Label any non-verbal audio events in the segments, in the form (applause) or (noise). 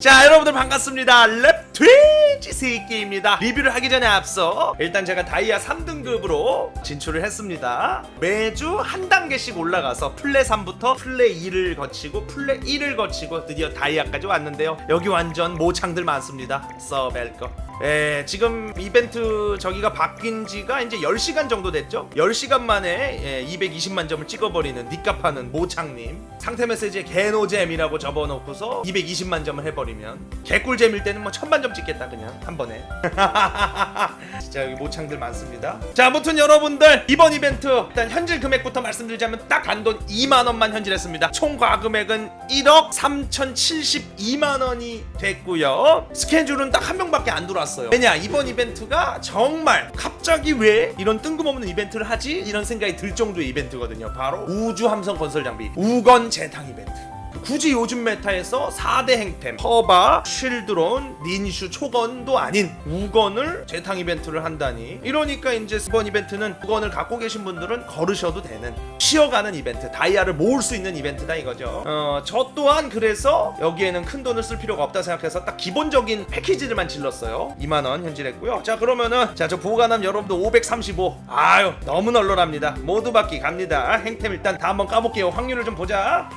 자 여러분들 반갑습니다. 랩 트위치 새끼입니다. 리뷰를 하기 전에 앞서 일단 제가 다이아 3등급으로 진출을 했습니다. 매주 한 단계씩 올라가서 플레 3부터 플레 2를 거치고 플레 1을 거치고 드디어 다이아까지 왔는데요. 여기 완전 모창들 많습니다. 써벨거 예, 지금 이벤트 저기가 바뀐 지가 이제 10시간 정도 됐죠? 10시간 만에 예, 220만 점을 찍어버리는 니값하는 모창님. 상태 메시지에 개노잼이라고 접어놓고서 220만 점을 해버리면 개꿀잼일 때는 뭐 천만 점 찍겠다 그냥. 한 번에. (laughs) 진짜 여기 모창들 많습니다. 자 아무튼 여러분들 이번 이벤트 일단 현질 금액부터 말씀드리자면 딱 단돈 2만원만 현질했습니다. 총 과금액은 1억 3072만원이 됐고요. 스케줄은 딱 한 명밖에 안 들어왔어요 왜냐 이번 이벤트가 정말 갑자기 왜 이런 뜬금없는 이벤트를 하지? 이런 생각이 들 정도의 이벤트거든요. 바로 우주 함성 건설 장비 우건 재탕 이벤트 굳이 요즘 메타에서 4대 행템 허바, 쉴드론, 닌슈, 초건도 아닌 우건을 재탕 이벤트를 한다니. 이러니까 이제 이번 이벤트는 우건을 갖고 계신 분들은 걸으셔도 되는 쉬어가는 이벤트 다이아를 모을 수 있는 이벤트다 이거죠. 어, 저 또한 그래서 여기에는 큰 돈을 쓸 필요가 없다 생각해서 딱 기본적인 패키지를만 질렀어요. 2만원 현질했고요. 자 그러면은 자저 보관함 여러분들 535 아유 너무 널널합니다. 모두 받기 갑니다. 행템 일단 다 한번 까볼게요. 확률을 좀 보자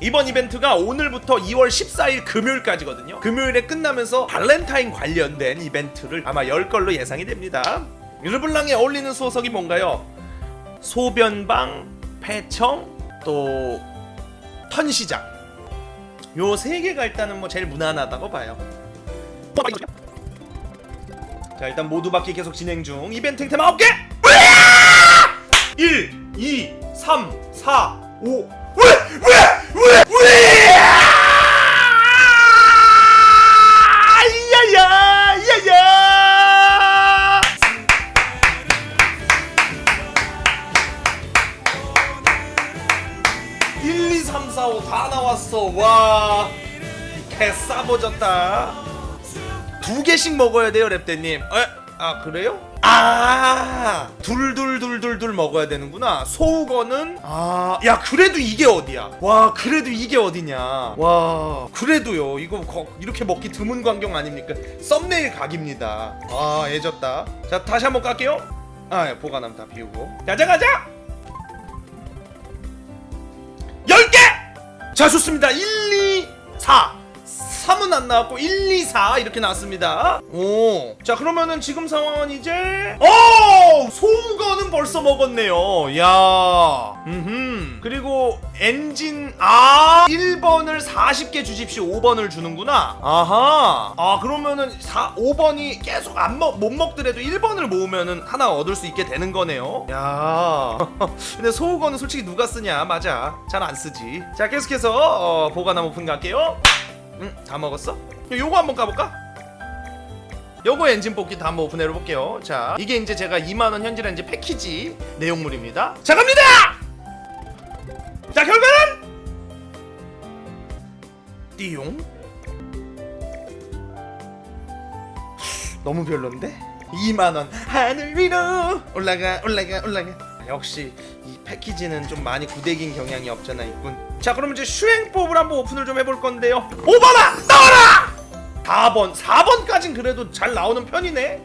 이번 이벤트가 오늘부터 2월 14일 금요일까지거든요. 금요일에 끝나면서 발렌타인 관련된 이벤트를 아마 열 걸로 예상이 됩니다. 르블랑에 어울리는 소석이 뭔가요? 소변방, 폐청, 또 턴시장. 요 세 개가 일단은 뭐 제일 무난하다고 봐요. 자 일단 모두 바퀴 계속 진행 중. 이벤트 행템 9개! 1, 2, 3, 4, 5. 왜! 왜! 왜! 야야! 야야! 1, 2, 3, 4, 5 다 나왔어. 와. 개 싸버졌다. 두 개씩 먹어야 돼요, 랩대님. 에? 아, 그래요? 아, 둘둘둘둘둘 먹어야 되는구나. 소우거는 아, 야, 그래도 이게 어디야? 와, 그래도 이게 어디냐? 와, 그래도요. 이거 거- 이렇게 먹기 드문 광경 아닙니까? 썸네일 각입니다. 아, 애졌다. 자, 다시 한번 깔게요. 아, 예, 보관함 다 비우고. 가자, 가자. 10개! 자 좋습니다 1, 2, 4 3은 안 나왔고 1, 2, 4 이렇게 나왔습니다. 오. 자 그러면은 지금 상황은 이제 오! 소음거는 벌써 먹었네요. 야. 음흠. 그리고 엔진 아 1번을 40개 주십시오. 5번을 주는구나. 아하. 아 그러면은 4, 5번이 계속 안 먹, 못 먹더라도 1번을 모으면은 하나 얻을 수 있게 되는 거네요. 야. (laughs) 근데 소우거는 솔직히 누가 쓰냐? 맞아. 잘 안 쓰지. 자 계속해서 어, 보관함 오픈 갈게요 응다 먹었어? 요거 한번 까볼까? 요거 엔진 뽑기 다 한번 오픈해로 볼게요 자 이게 이제 제가 2만원 현질한 이제 패키지 내용물입니다 자 갑니다! 자 결과는 띠용 너무 별론데? 2만원 하늘 위로 올라가 올라가 올라가 역시 이 패키지는 좀 많이 구대긴 경향이 없잖아 있군 자 그럼 이제 슈행법을 한번 오픈을 좀 해볼 건데요. 5번아 나와라! 4번 4번까진 그래도 잘 나오는 편이네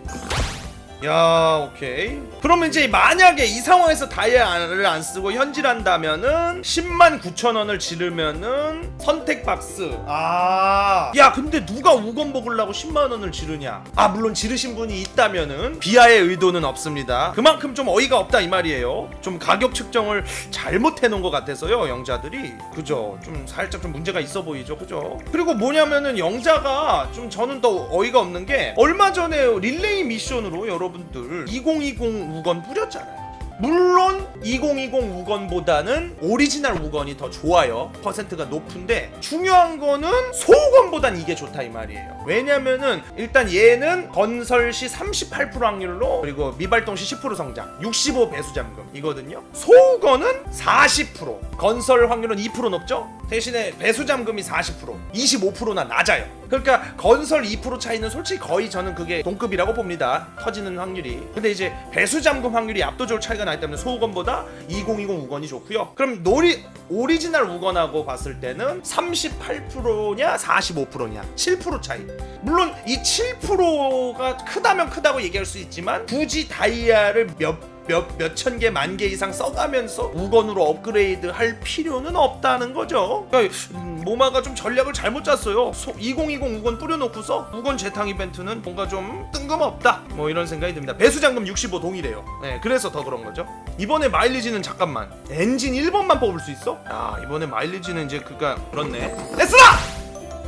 야 오케이. 그러면 이제 만약에 이 상황에서 다이아를 안 쓰고 현질한다면은 10만 9천 원을 지르면은 선택 박스. 아야 근데 누가 우건 먹으려고 10만 원을 지르냐? 아 물론 지르신 분이 있다면은 비하의 의도는 없습니다. 그만큼 좀 어이가 없다 이 말이에요. 좀 가격 측정을 잘못해 놓은 것 같아서요 영자들이. 그죠? 좀 살짝 좀 문제가 있어 보이죠 그죠? 그리고 뭐냐면은 영자가 좀 저는 더 어이가 없는 게 얼마 전에 릴레이 미션으로 여러분 들 2020 우건 뿌렸잖아요 물론 2020 우건보다는 오리지널 우건이 더 좋아요. 퍼센트가 높은데 중요한 거는 소우건보단 이게 좋다 이 말이에요. 왜냐면은 일단 얘는 건설 시 38% 확률로 그리고 미발동 시 10% 성장, 65 배수 잠금 이거든요. 소우건은 40%, 건설 확률은 2% 높죠. 대신에 배수 잠금이 40%, 25%나 낮아요. 그러니까 건설 2% 차이는 솔직히 거의 저는 그게 동급이라고 봅니다. 터지는 확률이. 근데 이제 배수 잠금 확률이 압도적으로 차이가 나기 때문에 소우건보다 2020 우건이 좋고요. 그럼 놀이 오리지널 우건하고 봤을 때는 38%냐 45%냐 7% 차이. 물론 이 7%가 크다면 크다고 얘기할 수 있지만 굳이 다이아를 몇 몇, 몇천 개, 만 개 이상 써가면서 우건으로 업그레이드 할 필요는 없다는 거죠. 그러니까 음, 모마가 좀 전략을 잘못 짰어요. 소, 2020 우건 뿌려놓고서 우건 재탕 이벤트는 뭔가 좀 뜬금없다. 뭐 이런 생각이 듭니다. 배수장금 65 동일해요. 네, 그래서 더 그런 거죠. 이번에 마일리지는 잠깐만. 엔진 1번만 뽑을 수 있어? 아, 이번에 마일리지는 이제 그가 그렇네. 에스라!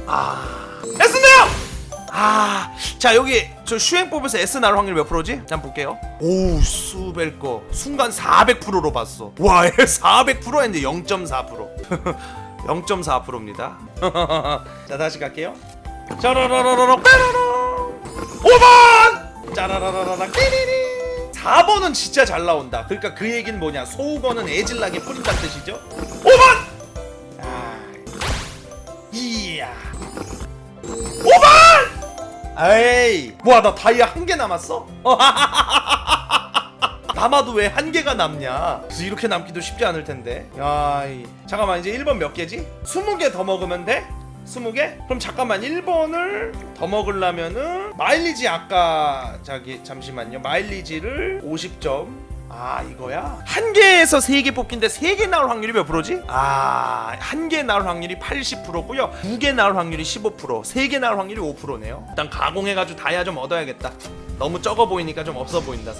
아, 에스네요! 아, 자 여기 저 슈행 뽑에서 S 나올 확률 몇 프로지? 잠깐 볼게요. 오, 수벨 거 순간 400%로 봤어. 와, 400% 했는데 0.4%. 0.4%입니다. (laughs) 자 다시 갈게요. 짜라라라라라 빼라라. 5번. 짜라라라라 띠리리. 4번은 진짜 잘 나온다. 그러니까 그 얘기는 뭐냐? 소우건은 애질나게 뿌린다는 뜻이죠. 5번. 아, 이야. 5번! 에이 뭐야 나 다이아 한 개 남았어? (laughs) 남아도 왜 한 개가 남냐 그래서 이렇게 남기도 쉽지 않을 텐데 야 이 잠깐만 이제 1번 몇 개지? 20개 더 먹으면 돼? 20개? 그럼 잠깐만 1번을 더 먹으려면은 마일리지 아까 저기 잠시만요 마일리지를 50점 아 이거야? 한 개에서 세 개 뽑긴데 세 개 나올 확률이 몇 프로지? 아, 한 개 나올 확률이 80%고요. 두 개 나올 확률이 15%, 세 개 나올 확률이 5%네요. 일단 가공해가지고 다이아 좀 얻어야겠다. 너무 적어 보이니까 좀 없어 보인다.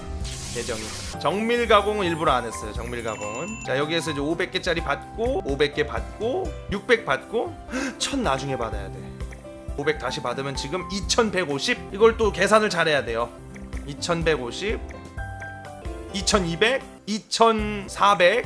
계정이. 정밀 가공은 일부러 안 했어요. 정밀 가공은. 자 여기에서 이제 500개짜리 받고, 500개 받고, 600 받고, 1000 나중에 받아야 돼. 500 다시 받으면 지금 2150. 이걸 또 계산을 잘해야 돼요. 2150. 2200, 2400,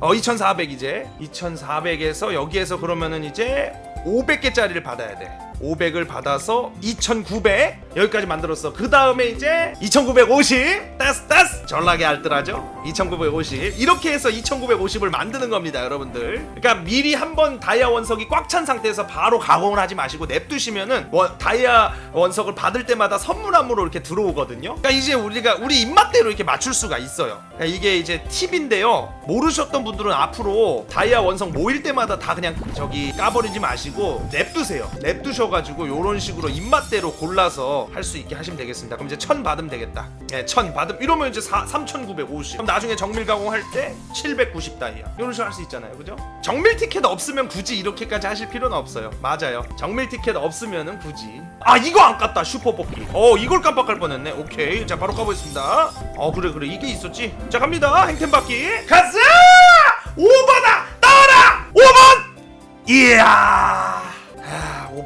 어 2400 이제 2400에서 여기에서 그러면은 이제 500개짜리를 받아야 돼. 500을 받아서 2900 여기까지 만들었어. 그 다음에 이제 2950 따스 따스 전락에 알뜰하죠. 2950 이렇게 해서 2950을 만드는 겁니다, 여러분들. 그러니까 미리 한번 다이아 원석이 꽉 찬 상태에서 바로 가공을 하지 마시고 냅두시면은 원- 다이아 원석을 받을 때마다 선물함으로 이렇게 들어오거든요. 그러니까 이제 우리가 우리 입맛대로 이렇게 맞출 수가 있어요. 그러니까 이게 이제 팁인데요. 모르셨던 분들은 앞으로 다이아 원석 모일 때마다 다 그냥 저기 까버리지 마시고 냅두세요. 냅두셔 가지고 이런 식으로 입맛대로 골라서 할 수 있게 하시면 되겠습니다. 그럼 이제 천 받으면 되겠다. 예, 천 받음 이러면 이제 4, 3,950. 그럼 나중에 정밀 가공할 때 790 다이아. 이런 식으로 할 수 있잖아요. 그죠? 정밀 티켓 없으면 굳이 이렇게까지 하실 필요는 없어요. 맞아요. 정밀 티켓 없으면은 굳이. 아 이거 안 깠다 슈퍼 뽑기. 어 이걸 깜빡할 뻔했네. 오케이. 자 바로 가보겠습니다. 어 그래 그래 이게 있었지. 자 갑니다. 행템 받기. 가자. 5번아 나와라. 5번. 이야.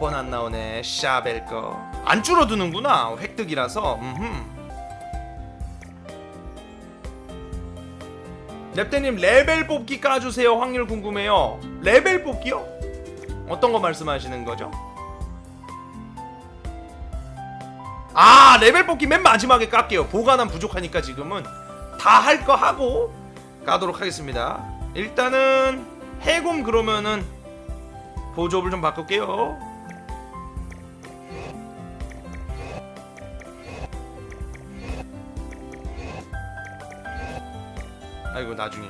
아, 5번 안 나오네. 샤벨 거. 안 줄어드는구나. 획득이라서. 음흠. 랩대님 레벨 뽑기 까주세요. 확률 궁금해요. 레벨 뽑기요? 어떤 거 말씀하시는 거죠? 아 레벨 뽑기 맨 마지막에 깎게요. 보관함 부족하니까 지금은 다 할 거 하고 까도록 하겠습니다. 일단은 해곰 그러면은 보조업을 좀 바꿀게요. 아이고 나중에.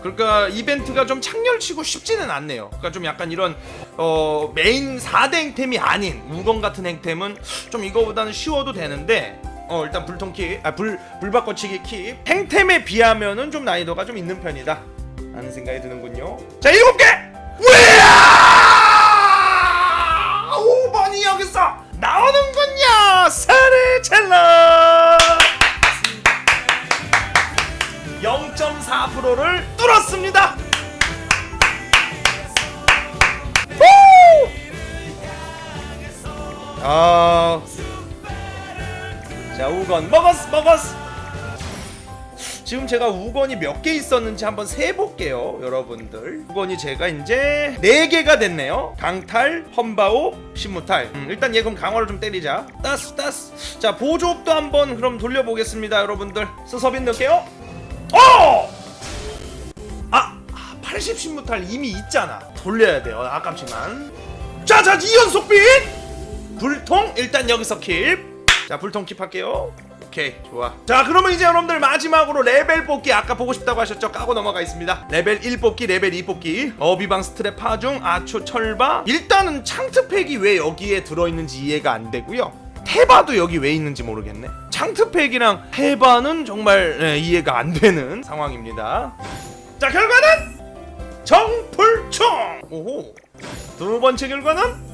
그러니까 이벤트가 좀 창렬치고 쉽지는 않네요. 그러니까 좀 약간 이런 어 메인 4대 행템이 아닌 우건 같은 행템은 좀 이거보다는 쉬워도 되는데 어 일단 불통키 아불 불바꿔치기 키 행템에 비하면은 좀 난이도가 좀 있는 편이다 하는 생각이 드는군요. 자 일곱 개. 우야! 5번이 여기서 사례 찰나. 0.4%를 뚫었습니다. 후! 아, 자 우건 먹었어 먹었어. 지금 제가 우건이 몇 개 있었는지 한번 세 볼게요, 여러분들. 우건이 제가 이제 네 개가 됐네요. 강탈, 험바오, 신무탈. 음, 일단 얘 그럼 강화를 좀 때리자. 따스 따스. 자 보조업도 한번 그럼 돌려보겠습니다, 여러분들. 스서빈 넣을게요. 어! 아, 아, 80 신무탈 이미 있잖아 돌려야 돼요 아깝지만 자자 2연속 빛 불통 일단 여기서 킵자 불통 킵할게요 오케이 좋아. 자 그러면 이제 여러분들 마지막으로 레벨 뽑기 아까 보고 싶다고 하셨죠? 까고 넘어가 있습니다. 레벨 1 뽑기 레벨 2 뽑기. 어비방 스트랩 파중 아초 철바. 일단은 창트팩이 왜 여기에 들어있는지 이해가 안 되고요. 테바도 여기 왜 있는지 모르겠네. 창트팩이랑 테바는 정말 네, 이해가 안 되는 (laughs) 상황입니다. 자 결과는 정풀총! 오호. 두 번째 결과는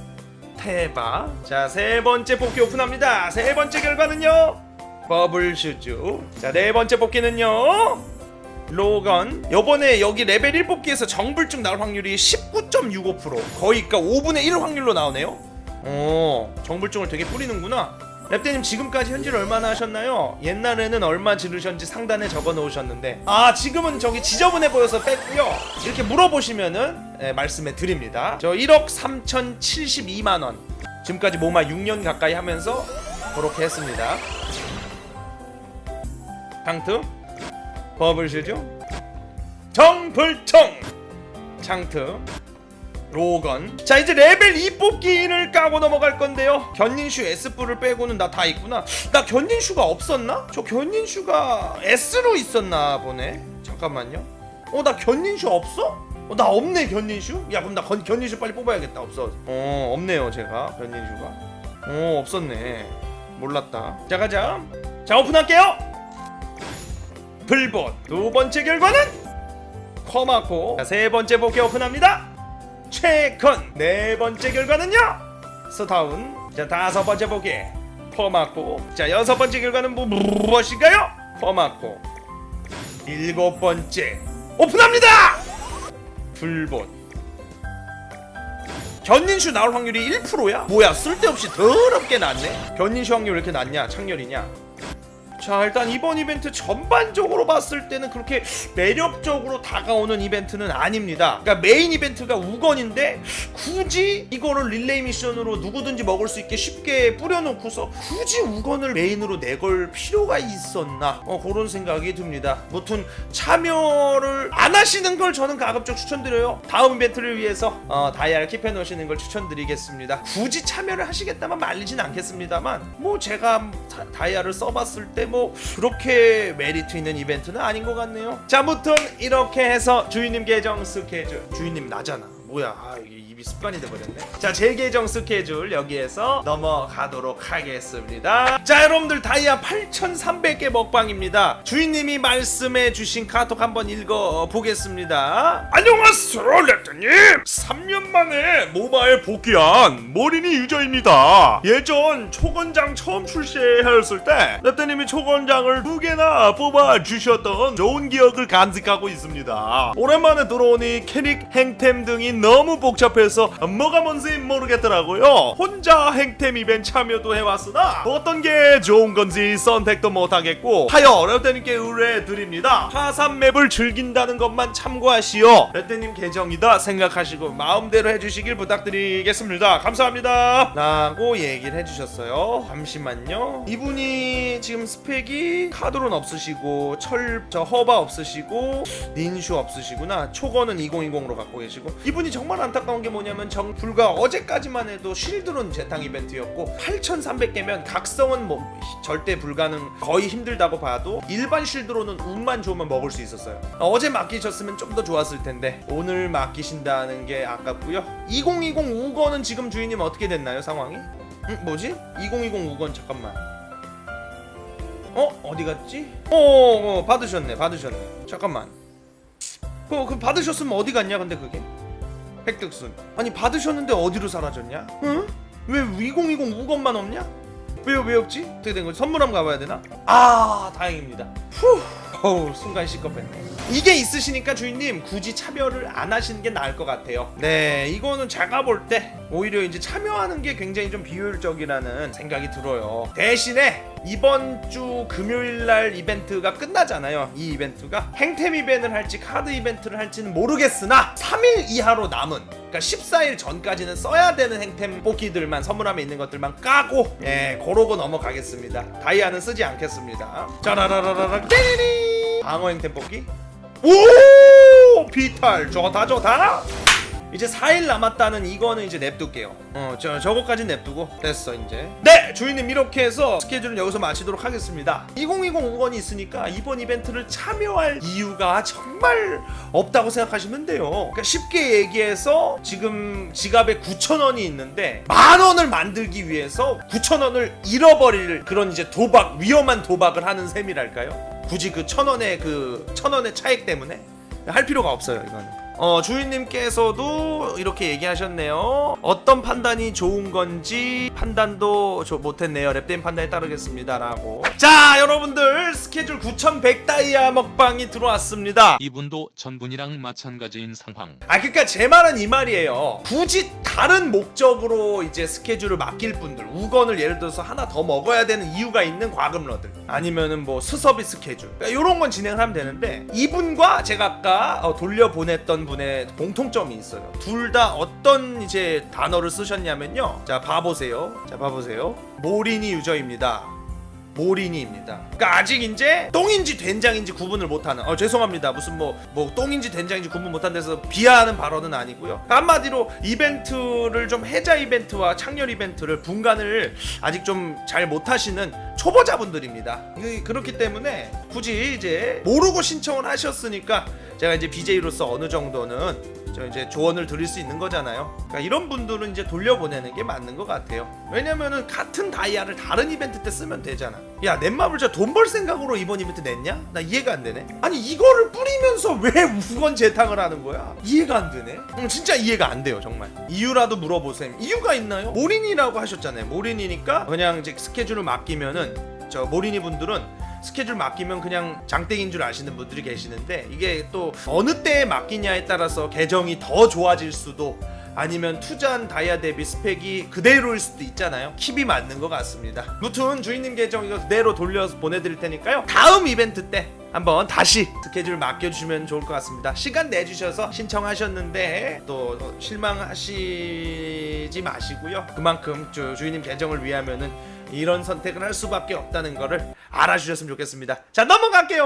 테바. 자 세 번째 뽑기 오픈합니다. 세 번째 결과는요 버블 슈즈. 자 네 번째 뽑기는요. 로건. 요번에 여기 레벨 1 뽑기에서 정불증 나올 확률이 19.65% 거의 그러니까 5분의 1 확률로 나오네요. 어 정불증을 되게 뿌리는구나. 랩대님 지금까지 현질 얼마나 하셨나요? 옛날에는 얼마 지르셨는지 상단에 적어 놓으셨는데. 아 지금은 저기 지저분해 보여서 뺐고요. 이렇게 물어보시면은 예, 말씀해 드립니다. 저 1억 3,072만원. 지금까지 모마 6년 가까이 하면서 그렇게 했습니다 강트 버블시죠? 정불청 창트 로건? 자 이제 레벨 2 뽑기를 까고 넘어갈 건데요. 견인슈 S뿔을 빼고는 나 다 있구나. 나 견인슈가 없었나? 저 견인슈가 S로 있었나 보네. 잠깐만요. 어 나 견인슈 없어? 어 나 없네 견인슈? 야 그럼 나 건, 견인슈 빨리 뽑아야겠다. 없어. 어 없네요 제가 견인슈가. 어 없었네. 몰랐다. 자 가자. 자 오픈할게요 불본 두 번째 결과는? 커마코 자, 세 번째 복귀 오픈합니다. 최건 네 번째 결과는요? 스타운. 자 다섯 번째 보기 퍼마코 자 여섯 번째 결과는 뭐, 무엇인가요? 퍼마코 일곱 번째 오픈합니다! 불본 견인슈 나올 확률이 1%야? 뭐야 쓸데없이 더럽게 낮네? 견인슈 확률 왜 이렇게 낮냐? 창렬이냐 자 일단 이번 이벤트 전반적으로 봤을 때는 그렇게 매력적으로 다가오는 이벤트는 아닙니다. 그러니까 메인 이벤트가 우건인데 굳이 이거를 릴레이 미션으로 누구든지 먹을 수 있게 쉽게 뿌려놓고서 굳이 우건을 메인으로 내걸 필요가 있었나? 어 그런 생각이 듭니다. 무튼 참여를 안 하시는 걸 저는 가급적 추천드려요. 다음 이벤트를 위해서 어, 다이아를 킵해 놓으시는 걸 추천드리겠습니다. 굳이 참여를 하시겠다면 말리진 않겠습니다만 뭐 제가 다, 다이아를 써봤을 때뭐 그렇게 메리트 있는 이벤트는 아닌 것 같네요. 자 무튼 이렇게 해서 주인님 계정 스케줄 주인님 나잖아 뭐야? 아, 이게 입이 습관이 돼버렸네. 자 제 계정 스케줄 여기에서 넘어가도록 하겠습니다. 자 여러분들 다이아 8300개 먹방입니다. 주인님이 말씀해 주신 카톡 한번 읽어 보겠습니다. 안녕하세요 랩트님. 3년 만에 모바일 복귀한 모리니 유저입니다. 예전 초건장 처음 출시하였을 때 랩트님이 초건장을 두 개나 뽑아 주셨던 좋은 기억을 간직하고 있습니다. 오랜만에 들어오니 캐릭 행템 등이 너무 복잡해서 뭐가 뭔지 모르겠더라고요. 혼자 행템 이벤트 참여도 해왔으나 어떤 게 좋은 건지 선택도 못하겠고 하여 랩테님께 의뢰드립니다. 화산 맵을 즐긴다는 것만 참고하시오. 랩테님 계정이다 생각하시고 마음대로 해주시길 부탁드리겠습니다. 감사합니다. 라고 얘기를 해주셨어요. 잠시만요. 이분이 지금 스펙이 카드론 없으시고 철 저 허바 없으시고 닌슈 없으시구나. 초거는 2020으로 갖고 계시고 이분 이 정말 안타까운 게 뭐냐면 정 불과 어제까지만 해도 쉴드론 재탕 이벤트였고 8,300개면 각성은 뭐 절대 불가능 거의 힘들다고 봐도 일반 쉴드론은 운만 좋으면 먹을 수 있었어요 어제 맡기셨으면 좀 더 좋았을 텐데 오늘 맡기신다는 게 아깝고요 2020 우건은 지금 주인님 어떻게 됐나요 상황이? 응 뭐지? 2020 우건 잠깐만 어? 어디 갔지? 어, 어, 어 받으셨네 받으셨네 잠깐만 그, 그 받으셨으면 어디 갔냐 근데 그게 획득순 아니 받으셨는데 어디로 사라졌냐? 응? 왜 2020 우건만 없냐? 왜요 왜 없지? 어떻게 된 거지? 선물 한번 가봐야 되나? 아 다행입니다 후 어우 순간 시겁했네. 이게 있으시니까 주인님 굳이 참여를 안 하시는 게 나을 것 같아요. 네 이거는 제가 볼 때 오히려 이제 참여하는 게 굉장히 좀 비효율적이라는 생각이 들어요. 대신에 이번 주 금요일 날 이벤트가 끝나잖아요. 이 이벤트가 행템 이벤트를 할지 카드 이벤트를 할지는 모르겠으나 3일 이하로 남은 그러니까 14일 전까지는 써야 되는 행템 뽑기들만 선물함에 있는 것들만 까고 예 고러고 넘어가겠습니다. 다이아는 쓰지 않겠습니다. 짜라라라라. 띠리리 방어 행템 뽑기? 오! 비탈! 좋다 좋다 이제 4일 남았다는 이거는 이제 냅둘게요. 어, 저 저거까지 냅두고 됐어 이제. 네, 주인님 이렇게 해서 스케줄은 여기서 마치도록 하겠습니다. 2020 5권이 있으니까 이번 이벤트를 참여할 이유가 정말 없다고 생각하시면 돼요. 그러니까 쉽게 얘기해서 지금 지갑에 9천 원이 있는데 만 원을 만들기 위해서 9천 원을 잃어버릴 그런 이제 도박 위험한 도박을 하는 셈이랄까요? 굳이 그 천 원의 그 천 원의 차액 때문에 할 필요가 없어요 이거는. 어 주인님께서도 이렇게 얘기하셨네요. 어떤 판단이 좋은 건지 판단도 저 못했네요. 랩데임 판단에 따르겠습니다라고. 자 여러분들 스케줄 9,100 다이아 먹방이 들어왔습니다. 이분도 전분이랑 마찬가지인 상황. 아 그러니까 제 말은 이 말이에요. 굳이 다른 목적으로 이제 스케줄을 맡길 분들, 우건을 예를 들어서 하나 더 먹어야 되는 이유가 있는 과금러들, 아니면은 뭐 수서비 스케줄, 그러니까 이런 건 진행을 하면 되는데 이분과 제가 아까 어, 돌려보냈던 분의 공통점이 있어요. 둘 다 어떤 이제 단어를 쓰셨냐면요. 자 봐보세요. 자 봐보세요. 모린이 유저입니다. 모린이입니다. 그러니까 아직 이제 똥인지 된장인지 구분을 못하는. 어 죄송합니다. 무슨 뭐 뭐 똥인지 된장인지 구분 못한 데서 비하하는 발언은 아니고요. 그러니까 한마디로 이벤트를 좀 해자 이벤트와 창렬 이벤트를 분간을 아직 좀 잘 못하시는 초보자분들입니다. 이- 그렇기 때문에 굳이 이제 모르고 신청을 하셨으니까 제가 이제 BJ로서 어느 정도는 저 이제 조언을 드릴 수 있는 거잖아요. 그러니까 이런 분들은 이제 돌려보내는 게 맞는 것 같아요. 왜냐면은 같은 다이아를 다른 이벤트 때 쓰면 되잖아. 야, 넷마블 저돈 벌 생각으로 이번 이벤트 냈냐? 나 이해가 안 되네. 아니 이거를 뿌리면서 왜 우건 재탕을 하는 거야? 이해가 안 되네. 음, 진짜 이해가 안 돼요, 정말. 이유라도 물어보세요. 이유가 있나요? 모린이라고 하셨잖아요. 모린이니까 그냥 이제 스케줄을 맡기면은 저 모린이 분들은 스케줄 맡기면 그냥 장땡인 줄 아시는 분들이 계시는데 이게 또 어느 때에 맡기냐에 따라서 계정이 더 좋아질 수도 아니면 투자한 다이아 대비 스펙이 그대로일 수도 있잖아요. 킵이 맞는 것 같습니다. 무튼 주인님 계정 이거 그대로 돌려서 보내드릴 테니까요. 다음 이벤트 때 한번 다시 스케줄 맡겨주시면 좋을 것 같습니다. 시간 내주셔서 신청하셨는데 또 실망하시지 마시고요. 그만큼 주, 주인님 계정을 위하면은 이런 선택을 할 수밖에 없다는 거를 알아주셨으면 좋겠습니다. 자 넘어갈게요.